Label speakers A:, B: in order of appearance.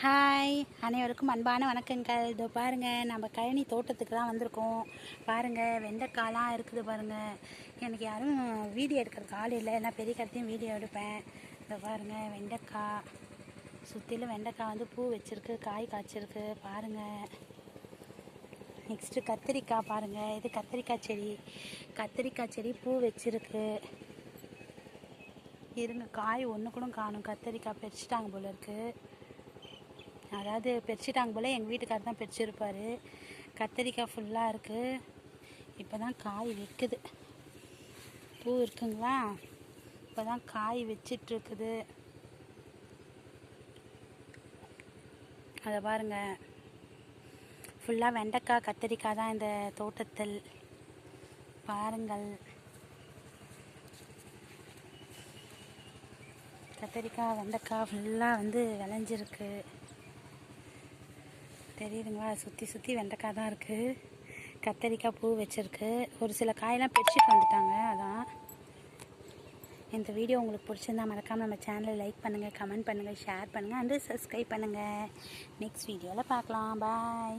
A: Hi அனைவருக்கும் அன்பான வணக்கங்கள். இதோ பாருங்கள் நம்ம கழனி தோட்டத்துக்கு தான் வந்திருக்கோம். பாருங்கள் வெண்டைக்காலாம் இருக்குது பாருங்கள் எனக்கு யாரும் வீடியோ எடுக்கிறதுக்கு ஆள் இல்லை. நான் பெரிய கருத்தையும் வீடியோ எடுப்பேன். இதோ பாருங்கள் வெண்டைக்காய். சுற்றிலும் வெண்டைக்காய் வந்து பூ வச்சுருக்கு காய் காய்ச்சிருக்கு. பாருங்கள் நெக்ஸ்ட்டு கத்திரிக்காய் பாருங்கள் இது கத்திரிக்காய் செடி. கத்திரிக்காய் செடி பூ வச்சுருக்கு. இருங்க காய் ஒன்று கூட காணும். கத்திரிக்காய் பறிச்சிட்டாங்க போல இருக்குது அதாவது பறிச்சிட்டாங்க போல் எங்கள் வீட்டுக்காரர் தான் பறிச்சிருப்பார் கத்திரிக்காய் ஃபுல்லாக இருக்குது இப்போ தான் காய் வைக்குது. பூ இருக்குங்களா? இப்போ தான் காய் வச்சிட்ருக்குது. அதை பாருங்கள் ஃபுல்லாக வெண்டைக்காய் கத்திரிக்காய் தான் இந்த தோட்டத்தில். பாருங்கள். கத்திரிக்காய் வெண்டைக்காய் ஃபுல்லாக வந்து விளைஞ்சிருக்கு. தெரியுதுங்களா? சுற்றி சுற்றி வெண்டைக்காய் தான் இருக்குது கத்தரிக்காய் பூ வச்சுருக்கு. ஒரு சில காயெல்லாம் பிரிச்சுட்டு வந்துட்டாங்க. அதான். இந்த வீடியோ உங்களுக்கு பிடிச்சிருந்தா மறக்காமல் நம்ம சேனலை லைக் பண்ணுங்கள் கமெண்ட் பண்ணுங்கள் ஷேர் பண்ணுங்கள் அண்டு சப்ஸ்கிரைப் பண்ணுங்கள் நெக்ஸ்ட் வீடியோவில் பார்க்கலாம். பாய்